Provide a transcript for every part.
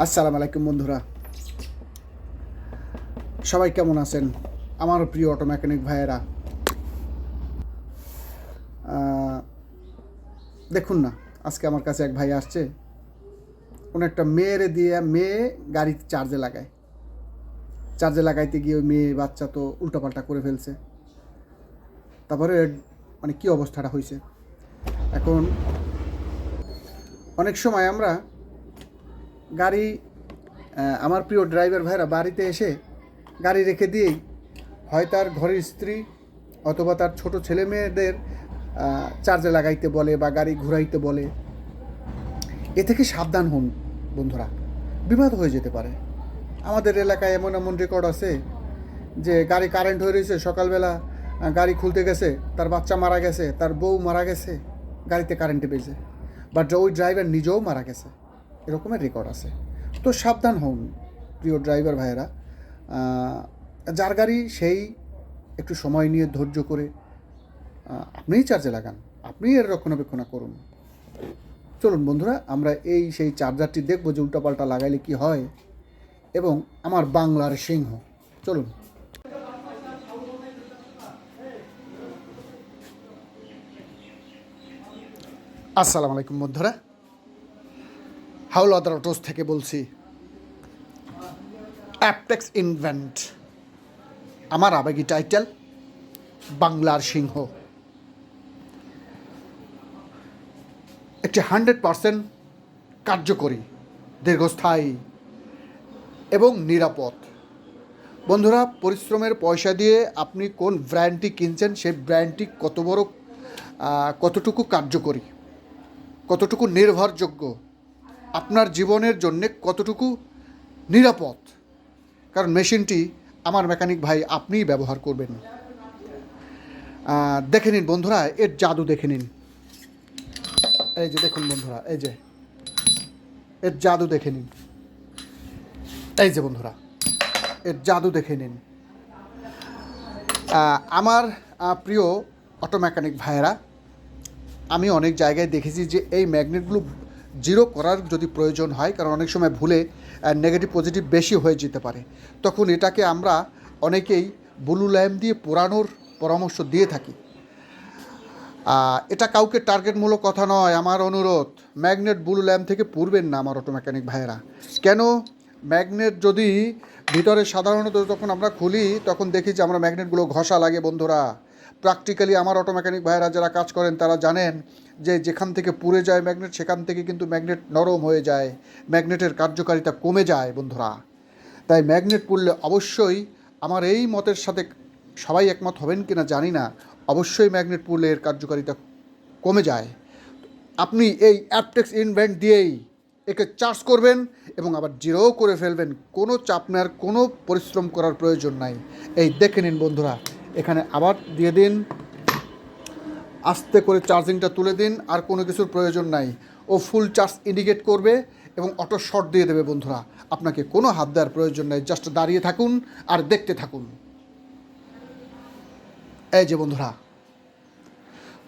আসসালামু আলাইকুম বন্ধুরা। সবাই কেমন আছেন? আমার প্রিয় অটো মেকানিক ভাইয়েরা। দেখুন না, আজকে আমার কাছে এক ভাই আসছে। কোনো একটা মেয়েরে দিয়ে মেয়ে গাড়ি চার্জে লাগায়। চার্জে লাগাইতে গিয়ে ওই মেয়ে বাচ্চা তো উল্টাপাল্টা করে ফেলছে। তারপরে মানে কি অবস্থাটা হয়েছে এখন অনেক সময় আমরা গাড়ি আমার প্রিয় ড্রাইভার ভাইরা বাড়িতে এসে গাড়ি রেখে দিয়েই হয় তার ঘরের স্ত্রী অথবা তার ছোট ছেলে মেয়েদের চার্জে লাগাইতে বলে বা গাড়ি ঘুরাইতে বলে। এ থেকে সাবধান হন বন্ধুরা বিবাদ হয়ে যেতে পারে। আমাদের এলাকায় এমন এমন রেকর্ড আছে যে গাড়ি কারেন্ট হয়ে রয়েছে, সকালবেলা গাড়ি খুলতে গেছে, তার বাচ্চা মারা গেছে, তার বউ মারা গেছে, গাড়িতে কারেন্টে পেয়েছে বাট ওই ড্রাইভার নিজেও মারা গেছে। এরকমের রেকর্ড আছে। তো সাবধান হন, প্রিয় ড্রাইভার ভাইয়েরা। যার গাড়ি সেই একটু সময় নিয়ে ধৈর্য করে আপনিই চার্জে লাগান, আপনিই এর রক্ষণাবেক্ষণা করুন। চলুন বন্ধুরা, আমরা এই সেই চার্জারটি দেখব যে উল্টাপাল্টা লাগাইলে কি হয়, এবং আমার বাংলার সিংহ। চলুন। আসসালামু আলাইকুম বন্ধুরা। হাওলাদার অটোস থেকে বলছি। Aptex invent. আমার আবেগী টাইটেল, বাংলার সিংহ। একটি হান্ড্রেড পারসেন্ট কার্যকরী, দীর্ঘস্থায়ী এবং নিরাপদ। বন্ধুরা, পরিশ্রমের পয়সা দিয়ে আপনি কোন ব্র্যান্ডটি কিনছেন, সেই ব্র্যান্ডটি কত বড় কতটুকু কার্যকরী, কতটুকু নির্ভরযোগ্য আপনার জীবনের জন্যে কতটুকু নিরাপদ? কারণ মেশিনটি আমার মেকানিক ভাই আপনিই ব্যবহার করবেন। দেখে নিন বন্ধুরা, এর জাদু দেখে নিন। এই যে দেখুন বন্ধুরা, এই যে। এর জাদু দেখে নিন। এই যে বন্ধুরা, এর জাদু দেখে নিন। আমার প্রিয় অটো মেকানিক ভাইয়েরা, আমি অনেক জায়গায় দেখেছি যে এই ম্যাগনেটগুলো জিরো করার যদি প্রয়োজন হয়, কারণ অনেক সময় ভুলে নেগেটিভ পজিটিভ বেশি হয়ে যেতে পারে। তখন এটাকে আমরা অনেকেই ব্লু ল্যাম্প দিয়ে পোড়ানোর পরামর্শ দিয়ে থাকি। এটা কাউকে টার্গেটমূলক কথা নয়, আমার অনুরোধ ম্যাগনেট ব্লু ল্যাম্প থেকে পুরবেন না আমার অটো মেকানিক ভাইয়েরা। কেন? ম্যাগনেট যদি ভিতরে সাধারণত যখন আমরা খুলি, তখন দেখি যে আমরা ম্যাগনেটগুলো ঘষা লাগে বন্ধুরা। প্র্যাকটিক্যালি আমার অটো মেকানিক ভাইয়েরা যারা কাজ করেন, তারা জানেন যে যেখান থেকে পুড়ে যায় ম্যাগনেট সেখান থেকে কিন্তু ম্যাগনেট নরম হয়ে যায়। ম্যাগনেটের কার্যকারিতা কমে যায় বন্ধুরা। তাই ম্যাগনেট পুড়লে অবশ্যই আমার এই মতের সাথে সবাই একমত হবেন কিনা জানি না। অবশ্যই ম্যাগনেট পুড়লে এর কার্যকারিতা কমে যায়। আপনি এই অ্যাপটেক্স ইনভেন্ট দিয়েই একে চার্জ করবেন এবং আবার জিরোও করে ফেলবেন। কোনো চাপ নেওয়ার কোনো পরিশ্রম করার প্রয়োজন নাই। এই দেখে নিন বন্ধুরা। এখানে আবার দিয়ে দিন। আস্তে করে চার্জিংটা তুলে দিন, আর কোনো কিছুর প্রয়োজন নাই। ও ফুল চার্জ ইন্ডিকেট করবে এবং অটো শর্ট দিয়ে দেবে বন্ধুরা। আপনাকে কোনো হাত দেওয়ার প্রয়োজন নাই জাস্ট দাঁড়িয়ে থাকুন আর দেখতে থাকুন। এই যে বন্ধুরা,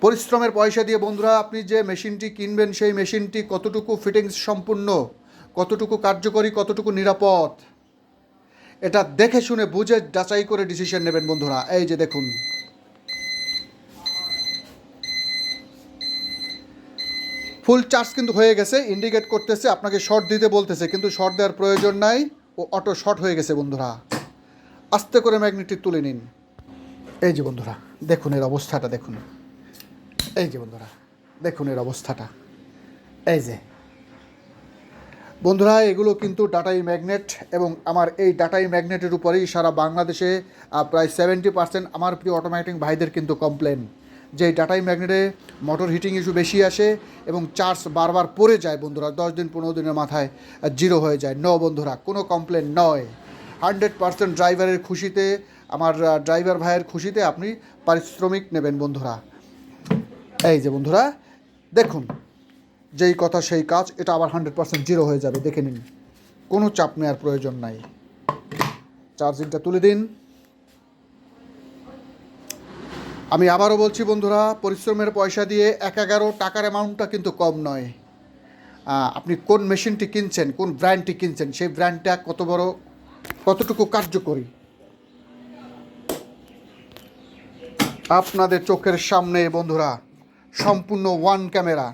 পরিশ্রমের পয়সা দিয়ে বন্ধুরা, আপনি যে মেশিনটি কিনবেন, সেই মেশিনটি কতটুকু ফিটিংস সম্পূর্ণ, কতটুকু কার্যকরী, কতটুকু নিরাপদ এটা দেখে শুনে বুঝে যাচাই করে ডিসিশন নেবেন বন্ধুরা। এই যে দেখুন। ফুল চার্জ কিন্তু হয়ে গেছে ইন্ডিকেট করতেছে, আপনাকে শর্ট দিতে বলতেছে, কিন্তু শর্ট দেওয়ার প্রয়োজন নাই ও অটো শর্ট হয়ে গেছে বন্ধুরা। আস্তে করে ম্যাগনেটটি তুলে নিন। এই যে বন্ধুরা, দেখুন এর অবস্থাটা, দেখুন। এই যে বন্ধুরা, দেখুন এর অবস্থাটা। এই যে বন্ধুরা, এগুলো কিন্তু ডাটাই ম্যাগনেট এবং আমার এই ডাটাই ম্যাগনেটের উপরেই সারা বাংলাদেশে প্রায় সেভেন্টি পার্সেন্ট আমার প্রিয় অটোমেটিক ভাইদের কিন্তু কমপ্লেন যে ডাটাই ম্যাগনেটে মোটর হিটিং ইস্যু বেশি আসে এবং চার্জ বারবার পড়ে যায় বন্ধুরা, দশ দিন, পনেরো দিনের মাথায় জিরো হয়ে যায়। ন বন্ধুরা, কোনো কমপ্লেন নয়। হান্ড্রেড পার্সেন্ট ড্রাইভারের খুশিতে, আমার ড্রাইভার ভাইয়ের খুশিতে আপনি পারিশ্রমিক নেবেন বন্ধুরা। এই যে বন্ধুরা, দেখুন যেই কথা সেই কাজ, এটা আবার হান্ড্রেড পার্সেন্ট জিরো হয়ে যাবে, দেখে নিন। কোনো চাপ নেওয়ার প্রয়োজন নাই। চার্জিংটা তুলে দিন। আমি আবারও বলছি, বন্ধুরা, পরিশ্রমের পয়সা দিয়ে এক এগারো টাকার অ্যামাউন্টটা কিন্তু কম নয়। আপনি কোন মেশিনটি কিনছেন, কোন ব্র্যান্ডটি কিনছেন, সেই ব্র্যান্ডটা কত বড়, কতটুকু কার্যকরী? আপনাদের চোখের সামনে, বন্ধুরা, সম্পূর্ণ ওয়ান ক্যামেরা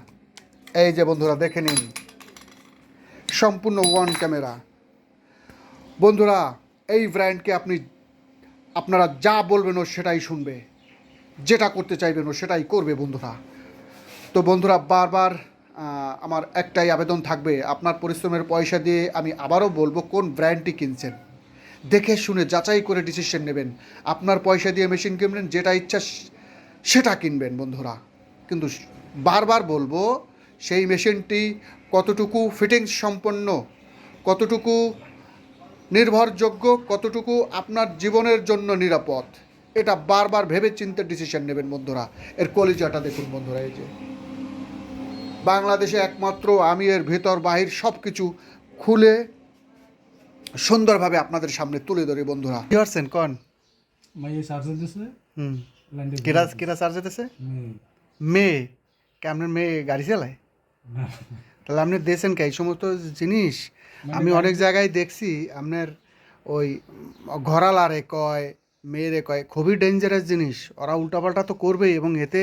এই যে বন্ধুরা, দেখে নিন। সম্পূর্ণ ওয়ান ক্যামেরা বন্ধুরা, এই ব্র্যান্ডকে আপনি, আপনারা যা বলবেন ও সেটাই শুনবে। যেটা করতে চাইবেন ও সেটাই করবে বন্ধুরা। তো বন্ধুরা, বারবার আমার একটাই আবেদন থাকবে, আপনার পরিশ্রমের পয়সা দিয়ে আমি আবারও বলব কোন ব্র্যান্ডটি কিনছেন। দেখে শুনে যাচাই করে ডিসিশন নেবেন। আপনার পয়সা দিয়ে মেশিন কিনবেন, যেটা ইচ্ছা, সেটা কিনবেন বন্ধুরা। কিন্তু বারবার বলব সেই মেশিনটি কতটুকু ফিটিংস সম্পন্ন কতটুকু নির্ভরযোগ্য কতটুকু আপনার জীবনের জন্য নিরাপদ এটা বারবার ভেবে চিন্তে ডিসিশন নেবেন বন্ধুরা। এর কলিজাটা দেখুন বন্ধুরা এই যে। বাংলাদেশে একমাত্র আমি এর ভেতর বাহির সব কিছু খুলে সুন্দরভাবে আপনাদের সামনে তুলে ধরি বন্ধুরা। কি করছেন কন? মেয়ে। কেমন মেয়ে গাড়ি চালায়? তাহলে আপনি দিয়েছেন কে? এই সমস্ত জিনিস আমি অনেক জায়গায় দেখছি আপনার ওই ঘরালারে কয় মেয়েরে কয় খুবই ডেঞ্জারাস জিনিস। ওরা উল্টাপাল্টা তো করবেই এবং এতে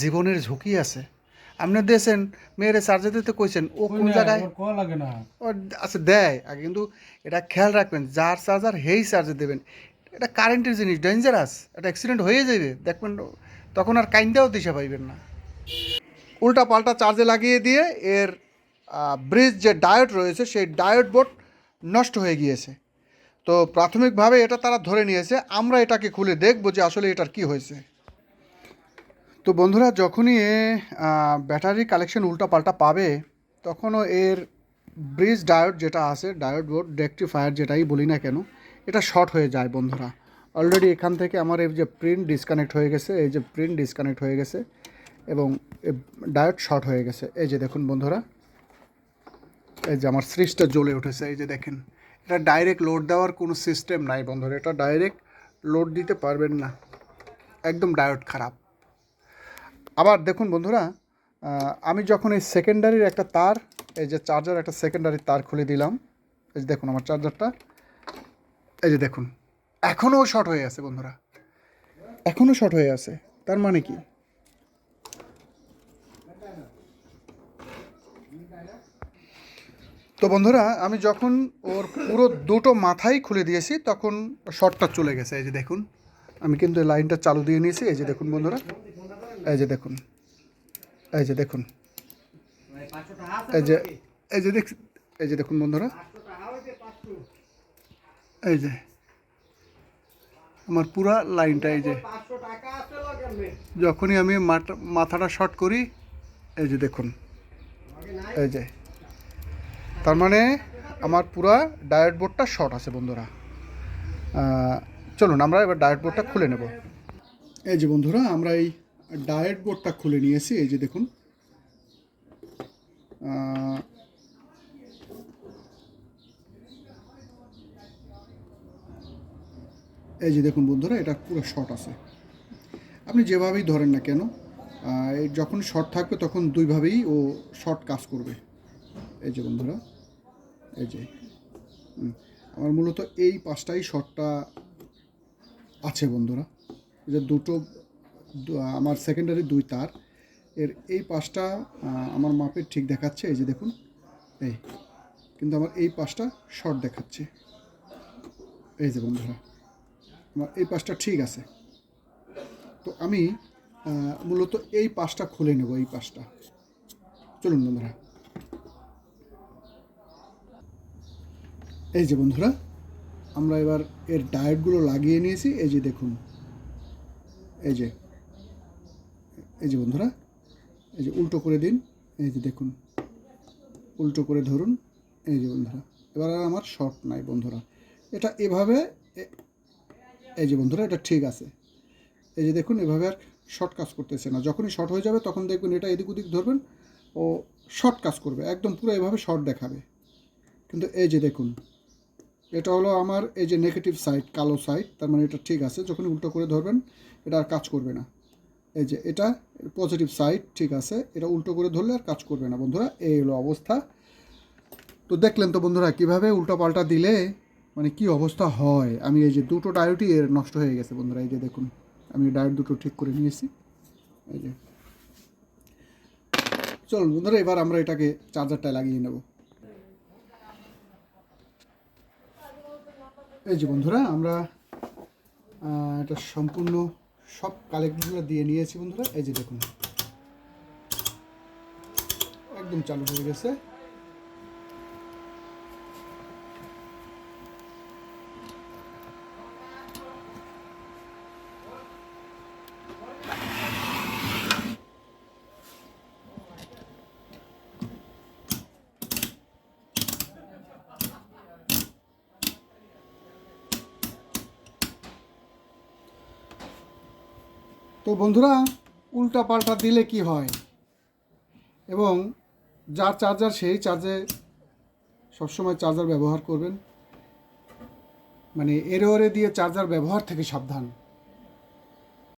জীবনের ঝুঁকি আছে। আপনি দিয়েছেন মেয়েরে চার্জে দিতে কইছেন ও কোন জায়গায়? লাগে না। ও আচ্ছা দেয়। আগে কিন্তু এটা খেয়াল রাখবেন যার চার্জার হেই চার্জে দেবেন। এটা কারেন্টের জিনিস ডেঞ্জারাস এটা অ্যাক্সিডেন্ট হয়ে যাবে দেখবেন তখন আর কাইন্দাও দিশা পাইবেন না। উল্টা পাল্টা চার্জে লাগিয়ে দিয়ে এর ব্রিজ যে ডায়োড রয়েছে, সেই ডায়োড বোর্ড নষ্ট হয়ে গিয়েছে। তো প্রাথমিকভাবে এটা তারা ধরে নিয়েছে, আমরা এটাকে খুলে দেখব যে আসলে এটার কি হয়েছে। তো বন্ধুরা, যখনই ব্যাটারি কালেকশন উল্টা পাল্টা পাবে, তখনও এর ব্রিজ ডায়োড যেটা আছে ডায়োড বোর্ড রেকটিফায়ার যেটাই বলি না কেন, এটা শর্ট হয়ে যায় বন্ধুরা। অলরেডি এখান থেকে আমার এই যে প্রিন্ট ডিসকানেক্ট হয়ে গেছে, এই যে প্রিন্ট ডিসকানেক্ট হয়ে গেছে এবং ডায়োড শর্ট হয়ে গেছে। এই যে দেখুন বন্ধুরা, এই যে আমার সিরিজটা জ্বলে উঠেছে, এই যে দেখেন, এটা ডাইরেক্ট লোড দেওয়ার কোনো সিস্টেম নাই বন্ধুরা, এটা ডাইরেক্ট লোড দিতে পারবেন না, একদম ডায়োড খারাপ। আবার দেখুন বন্ধুরা আমি যখন এই সেকেন্ডারির একটা তার, এই যে চার্জার, একটা সেকেন্ডারি তার খুলে দিলাম, এই যে দেখুন আমার চার্জারটা, এই যে দেখুন, এখনও শর্ট হয়ে আছে বন্ধুরা, এখনও শর্ট হয়ে আছে, তার মানে কি? তো বন্ধুরা, আমি যখন ওর পুরো দুটো মাথাই খুলে দিয়েছি, তখন শর্টটা চলে গেছে। এই যে দেখুন, আমি কিন্তু লাইনটা চালু দিয়ে নিয়েছি। এই যে দেখুন বন্ধুরা, এই যে দেখুন, এই যে দেখুন, এই যে এই যে দেখ এই যে দেখুন বন্ধুরা, এই যে, আমার পুরা লাইনটা, এই যে, যখনই আমি মাথা- মাথাটা শর্ট করি, এই যে দেখুন এই যে। তার মানে আমার পুরা ডায়েট বোর্ডটা শর্ট আছে বন্ধুরা। চলুন আমরা এবার ডায়েট বোর্ডটা খুলে নেব। এই যে বন্ধুরা, আমরা এই ডায়েট বোর্ডটা খুলে নিয়েছি, এই যে দেখুন। এই যে দেখুন বন্ধুরা, এটা পুরো শর্ট আছে। আপনি যেভাবেই ধরেন না কেন যখন শর্ট থাকবে, তখন দুইভাবেই ও শর্ট কাজ করবে। এই যে বন্ধুরা, এই যে আমার মূলত এই পাঁচটাই শর্টটা আছে বন্ধুরা। যে দুটো আমার সেকেন্ডারি দুই তার। এর এই পাশটা আমার মাপের ঠিক দেখাচ্ছে, এই যে দেখুন, এই, কিন্তু আমার এই পাশটা শর্ট দেখাচ্ছে। এই যে বন্ধুরা, আমার এই পাশটা ঠিক আছে। তো আমি মূলত এই পাঁচটা খুলে নেব, এই পাঁচটা চলুন বন্ধুরা। এই যে বন্ধুরা, আমরা এবার এর ডায়েটগুলো লাগিয়ে নিয়েছি, এই যে দেখুন। এই যে এই যে বন্ধুরা, এই যে উল্টো করে দিন, এই যে দেখুন। উল্টো করে ধরুন, এই যে বন্ধুরা। এবার আর আমার শর্ট নাই বন্ধুরা। এটা এভাবে এই যে বন্ধুরা, এটা ঠিক আছে। এই যে দেখুন, এভাবে আর শর্ট কাজ করতেছে না। যখনই শর্ট হয়ে যাবে, তখন দেখবেন এটা এদিক ওদিক ধরবেন, ও শর্ট কাজ করবে। একদম পুরো এভাবে শর্ট দেখাবে। কিন্তু এই যে দেখুন, এটা হলো আমার এই যে নেগেটিভ সাইড কালো সাইড তার মানে এটা ঠিক আছে। যখন উল্টো করে ধরবেন, এটা আর কাজ করবে না। এই যে এটা পজিটিভ সাইড ঠিক আছে। এটা উল্টো করে ধরলে আর কাজ করবে না। বন্ধুরা, এই হলো অবস্থা। তো দেখলেন তো বন্ধুরা, কীভাবে উল্টো পাল্টা দিলে মানে কি অবস্থা হয়? আমি এই যে দুটো ডায়োডই এর নষ্ট হয়ে গেছে বন্ধুরা, এই যে দেখুন। আমি ডায়োড দুটো ঠিক করে নিয়েছি। এই যে। চলুন বন্ধুরা, এবার আমরা এটাকে চার্জারটায় লাগিয়ে নেব। এই যে বন্ধুরা, আমরা এটা সম্পূর্ণ সব কালেক্টরগুলো দিয়ে নিয়েছি বন্ধুরা। এই যে দেখুন, একদম চালু হয়ে গেছে। বন্ধুরা উল্টা পাল্টা দিলে কি হয়? এবং যার চার্জার সেই চার্জে সবসময় চার্জার ব্যবহার করবেন। মানে এরে ওরে দিয়ে চার্জার ব্যবহার থেকে সাবধান।